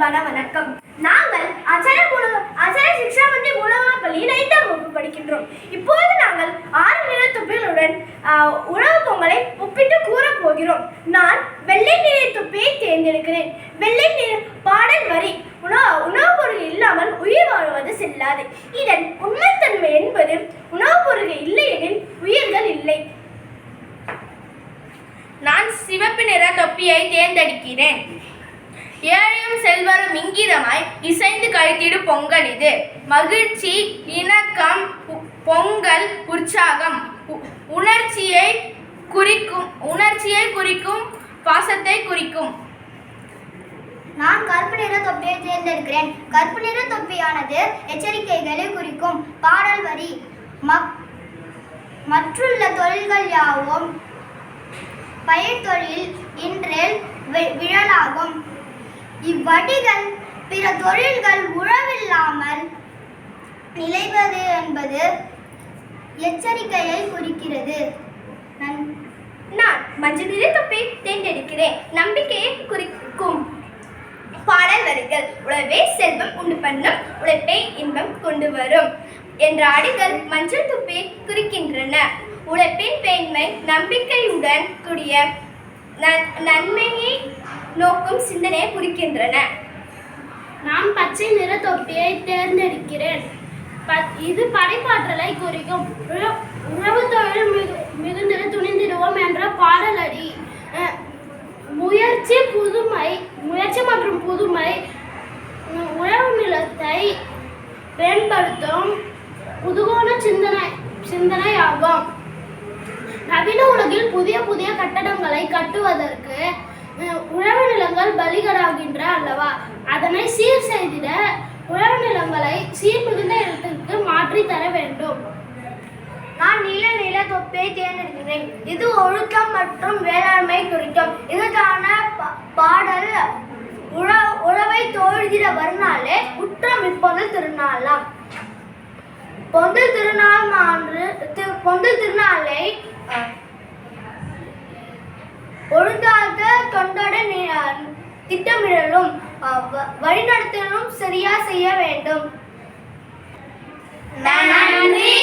அன்பான வணக்கம். நாங்கள் அச்சர குல அச்சர சிக்ஷா மத்திய மூலமா பள்ளியில் ஐந்தாம் வகுப்பு படிக்கின்றோம். இப்போது நாங்கள் ஆறு நிற துப்பிகளுடன் உணவு பொங்கலை ஒப்பிட்டு கூற போகிறோம். நான் வெள்ளை நிற துப்பியை தேர்ந்தெடுக்கிறேன். வெள்ளை நிற பாடல் வரி உணவு உணவுப் பொருள் இல்லாமல் உயிர் வாழ்வது செல்லாது. இதன் உண்மைத்தன்மை என்பது உணவுப் பொருள் இல்லையெனில் உயிர்கள் இல்லை. நான் சிவப்பு நிற தொப்பியை தேர்ந்தெடுக்கிறேன். ஏழையும் செல்வரும் இங்கிதமாய் இசைந்து கழித்திடு பொங்கல் இது. மகிழ்ச்சி இணக்கம் பொங்கல் உற்சாகம். உ- உணர்ச்சியை குறிக்கும் உணர்ச்சியை குறிக்கும் பாசத்தை குறிக்கும். நான் கருப்பு நிற தொப்பியை தேர்ந்தெடுக்கிறேன். கருப்பு நிற தொப்பியானது எச்சரிக்கைகளை குறிக்கும். பாடல் வரி. மக் மற்றுள்ள தொழில்கள் யாவும் பயிர் தொழில் இன்றில் வி- விழலாகும். இவ்வடிகள் பிற தொழில்கள் உழவில்லாமல் நிலைவது என்பது எச்சரிக்கையை குறிக்கிறது. நன் நான் மஞ்சள் நிற தொப்பை தேர்ந்தெடுக்கிறேன். நம்பிக்கையை குறிக்கும் பாடல் வரிகள். உழவே செல்வம் உண்டு பண்ணும் உழைப்பே இன்பம் கொண்டு வரும் என்ற அடிகள் மஞ்சள் தொப்பியை குறிக்கின்றன. உழைப்பின் பெண்மை நம்பிக்கையுடன் கூடிய நன்- நன்மையை நோக்கும் சிந்தனையை குறிக்கின்றன. நான் பச்சை நிற தொப்பியை தேர்ந்தெடுக்கிறேன். இது படைப்பாற்றலை குறிக்கும். உழ- உழவு தொழில் மிகு மிகுந்திட துணிந்திடுவோம் என்ற பாடலடி. முயற்சி புதுமை முயற்சி மற்றும் புதுமை உழவு நிலத்தை பயன்படுத்தும் புதுகோண சிந்தனை சிந்தனை ஆகும் நவீன உலகில் புதிய புதிய கட்டடங்களை கட்டுவதற்கு உழவு நிலங்கள் பலிகடாகின்ற அல்லவா? அதனை சீர் செய்திட உழவு நிலங்களை சீர் மிகுந்த இடத்திற்கு மாற்றி தர வேண்டும். நான் நீல நில தொப்பியை தேர்ந்தெடுக்கிறேன். இது ஒழுக்கம் மற்றும் வேளாண்மை குறிக்கும். இதற்கான பாடல் உழ உழவை தோழ்கிற வருநாளே குற்றம் இப்பொங்கல் திருநாளாம். பொங்கல் திருநாள் அன்று பொங்கல் திருநாளை ஒழுங்காக தொண்டோட திட்டமிடலும் வழிநடத்தலும் சரியா செய்ய வேண்டும். நன்றி!